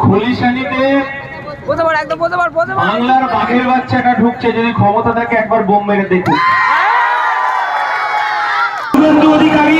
খুলিশানিতে বাংলার বাঘের বাচ্চাটা ঢুকছে যদি ক্ষমতা থাকে একবার বোম মেরে দেখুন। অধিকারী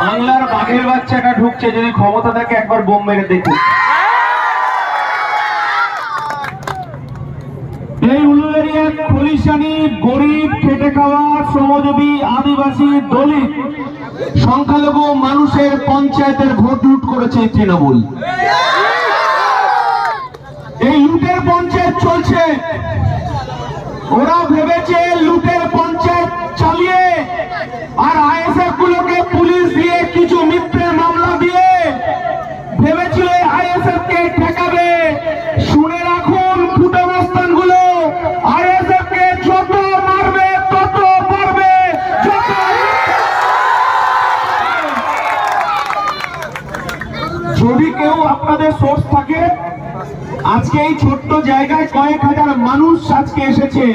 বাংলার বাঘের বাচ্চাটা ঢুকছে, যদি ক্ষমতা থাকে একবার বোম মেরে দেখুন এই উলুবেরিয়া খলিশানি গরিব, খেটে খাওয়া, শ্রমজীবী, আদিবাসী দলিত, সংখ্যালঘু মানুষের পঞ্চায়েতের ভোট লুট করেছে তৃণমূল। এই লুটের পঞ্চায়েত চলছে। ওরা ভেবেছে লুটের পঞ্চায়েত চালিয়ে আর আইএসএফ গুলোকে পুলিশ দিয়ে কিছু মিথ্যে মামলা দিয়ে ভেবেছিল আইএসএফ কে ঠেকাবে। শুনে রাখুন ফুটবস্থানগুলো আইএসএফ কে যত মারবে, তত পারবে। যদি কেউ আপনাদের সোর্স থাকে আজকে এই ছোট্ট জায়গায় কয়েক হাজার মানুষ আজকে এসেছে।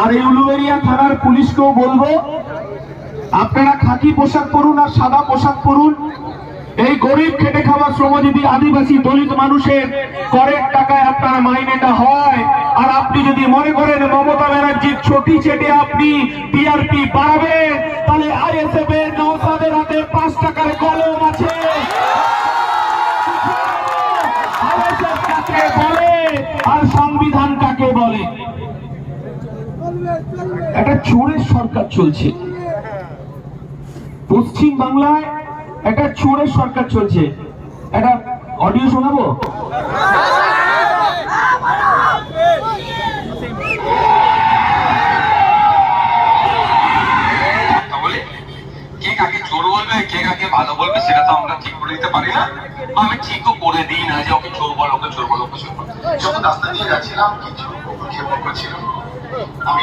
আর এই উলুবেরিয়া থানার পুলিশকেও বলব, আপনারা খাকি পোশাক পরুন আর সাদা পোশাক পরুন। এই গরিব খেটে খাওয়া শ্রমজীবী আদিবাসী দলিত মানুষের করের টাকায় আপনার মাইনেটা হয়। আর আপনি যদি মনে করেন মমতা ব্যানার্জির ছটি চেটে আপনি টিআরপি বাড়াবেন, তাহলে আইএসএফ এর নৌসাদের হাতে পাঁচ টাকার কলম চোরের সরকার চলছে। পশ্চিম বাংলায় একটা চোরের সরকার চলছে। একটা অডিও শোনাবো? কে কাকে ভালো বলবে, সেটা তো আমরা ঠিক করে দিতে পারি না। আমি ঠিকও করে দিই না যে ওকে চোর ওকে চোর বল, ওকে চোর যখন রাস্তা দিয়ে যাচ্ছিলাম করছিল আমি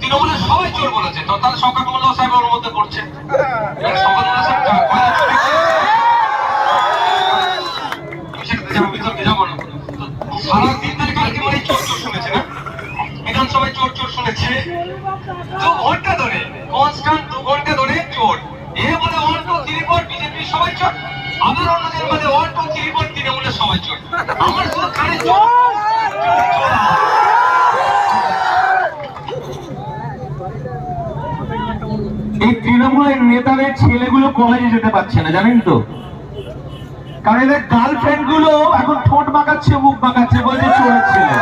তৃণমূলের সবাই চোর বলেছে। তো তাহলে শঙ্কর মোল্লা সাহেব ওর মধ্যে পড়ছে এবার সাহেব কা- কয়লা চুরি করে? আমি সেটাতে যাব, বিতর্কে যাব না। তো সারাদিন ধরে কালকে চোর চোর শুনেছে না? বিধানসভায় দু ঘণ্টা ধরে দু ঘণ্টা ধরে চোর এ বলে অন্যদের থ্রি ফোর তৃণমূলের সবাই চোর আমার চোর। এই তৃণমূলের নেতাদের ছেলেগুলো কলেজে যেতে পারছে না, জানেন তো? কারণ এদের গার্লফ্রেন্ডগুলো এখন ঠোঁট মাখাচ্ছে মুখ মাখাচ্ছে বলছে চোরের ছেলে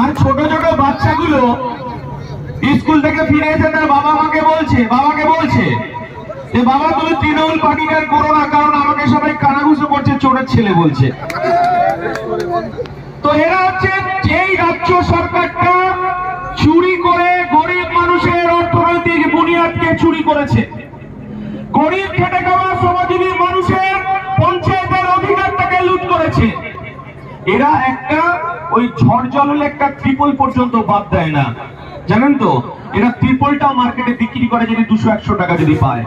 আর ছোট ছোট বাচ্চাগুলো স্কুল থেকে ফিরে এসে তার বাবা মাকে বলছে, বাবাকে বলছে যে, বাবা, তুমি তৃণমূল পার্টিকে আর করো না, কারণ আমাকে সবাই কানাঘুষো করছে, চোরের ছেলে বলছে। তো এরা হচ্ছে এই রাজ্য সরকারটা চুরি করেছে। গরিব খেটে খাওয়া শ্রমজীবী মানুষের পঞ্চায়েতের অধিকারটাকে লুট করেছে। এরা একটা ওই ঝড় জল একটা ত্রিপল পর্যন্ত বাদ দেয় না। জানেন তো এরা ট্রিপলটা মার্কেটে বিক্রি করে যদি দুশো একশো টাকা যদি পায়।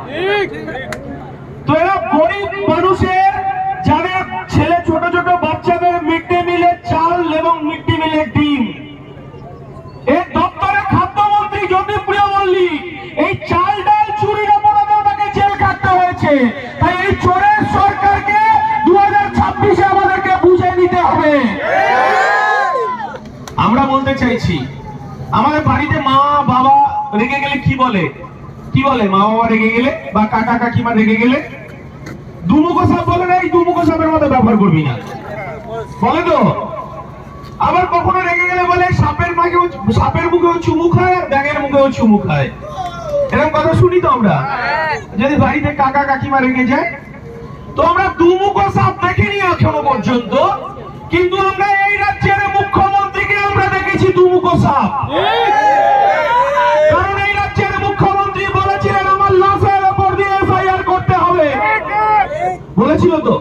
তো এরা গরিব মানুষের যাদের ছেলে ছোট ছোট বলতে চাইছি। আমাদের বাড়িতে মা, বাবা রেগে গেলে কি বলে? কি বলে? মা, বাবা রেগে গেলে বা কাকা, কাকিমা রেগে গেলে? দুমুখো সাপ বলে না, এই দুমুখো সাপের মতো ব্যবহার করবি না। বলে তো। আবার কখনো রেগে গেলে বলে, সাপের মাকেও সাপের মুখেও চুমু খায় আর ব্যাঙের মুখেও চুমু খায় এরকম কথা শুনি তো আমরা। যদি বাড়িতে কাকা, কাকিমা রেগে যায়, তো আমরা দুমুখো সাপ দেখিনি এখনও পর্যন্ত। কিন্তু আমরা এই রাজ্যের সাপ কারণ এই রাজ্যের মুখ্যমন্ত্রী বলেছিলেন, আমার লাশের ওপর দিয়ে এফআইআর করতে হবে। বলেছিল তো?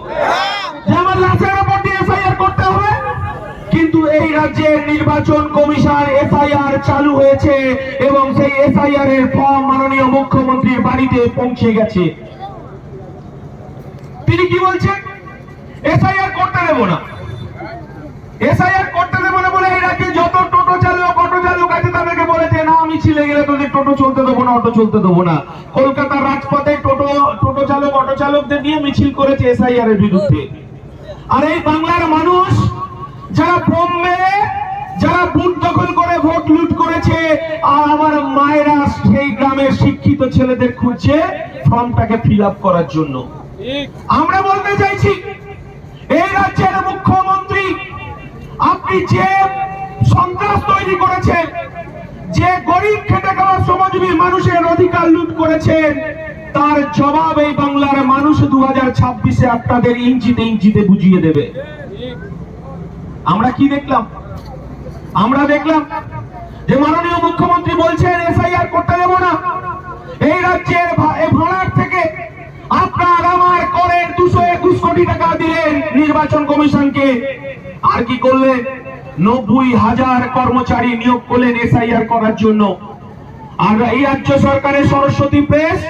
আমার লাশের ওপর দিয়ে এফআইআর করতে হবে, কিন্তু এই রাজ্যের নির্বাচন কমিশন এফআইআর চালু হয়েছে এবং সেই এফআইআর এর ফর্ম মাননীয় মুখ্যমন্ত্রীর বাড়িতে পৌঁছে গেছে। তিনি কি বলছেন? এসআইআর করতে দেবো না। এসআইআর আমি ছিলে গেলে তোদের টোটো চলতে দেবো না, অটো চলতে দেবো না। কলকাতার রাজপথে টোটো টোটো চালক, অটো চালকদের নিয়ে মিছিল করেছে এসআইআর এর বিরুদ্ধে। আর এই বাংলার মানুষ, যারা বোম মেরে, যারা বুথ দখল করে ভোট লুট করেছে, আর আমার মায়েরা সেই গ্রামের শিক্ষিত ছেলেদের খুঁজছে ফর্মটাকে ফিল আপ করার জন্য। আমরা বলতে চাইছি, এই রাজ্যের মুখ্যমন্ত্রী, আপনি যে সন্ত্রাস তৈরি করেছেন যে গরিব খেটে খাওয়া সমাজবী মানুষের অধিকার লুট করেছেন, তার জবাব এই বাংলার মানুষ দু হাজার ছাব্বিশে আপনাদের ইঞ্চিতে ইঞ্চিতে বুঝিয়ে দেবে। আমরা কি দেখলাম? আমরা দেখলাম যে মাননীয় মুখ্যমন্ত্রী বলছেন এসআইআর করতে দেবো না। এই রাজ্যের ভাড়ার থেকে আপনার আমার করের দুশো একুশ কোটি টাকা দিলেন নির্বাচন কমিশনকে। আর কি করলেন? নব্বই হাজার কর্মচারী নিয়োগ করলেন এসআইআর করার জন্য। আর এই রাজ্য সরকারের সরস্বতী প্রেস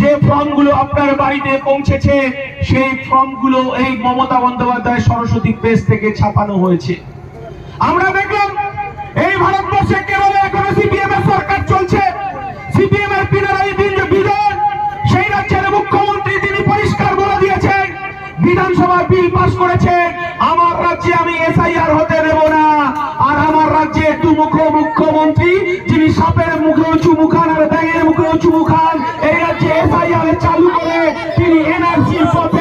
যে ফর্মগুলো আপনার বাড়িতে পৌঁছেছে, সেই ফর্মগুলো এই মমতা বন্দ্যোপাধ্যায় সরস্বতী প্রেস থেকে ছাপানো হয়েছে। আমরা দেখলাম এই ভারতবর্ষে কেরলে এখনও সিপিএম এর সরকার চলছে। সিপিএম এর পিনারাই বিজন সেই রাজ্যের মুখ্যমন্ত্রী তিনি পরিষ্কার বলে দিয়েছেন, বিধানসভায় বিল পাস করেছেন। আমার রাজ্যে আমি এসআইআর হতে একটু মুখ্য মুখ্যমন্ত্রী যিনি সাপের মুখে চুমু খান আর ব্যাঙের মুখে চুমু খান এই রাজ্যে এসআইআর চালু করে, তিনি এনআরসির পথে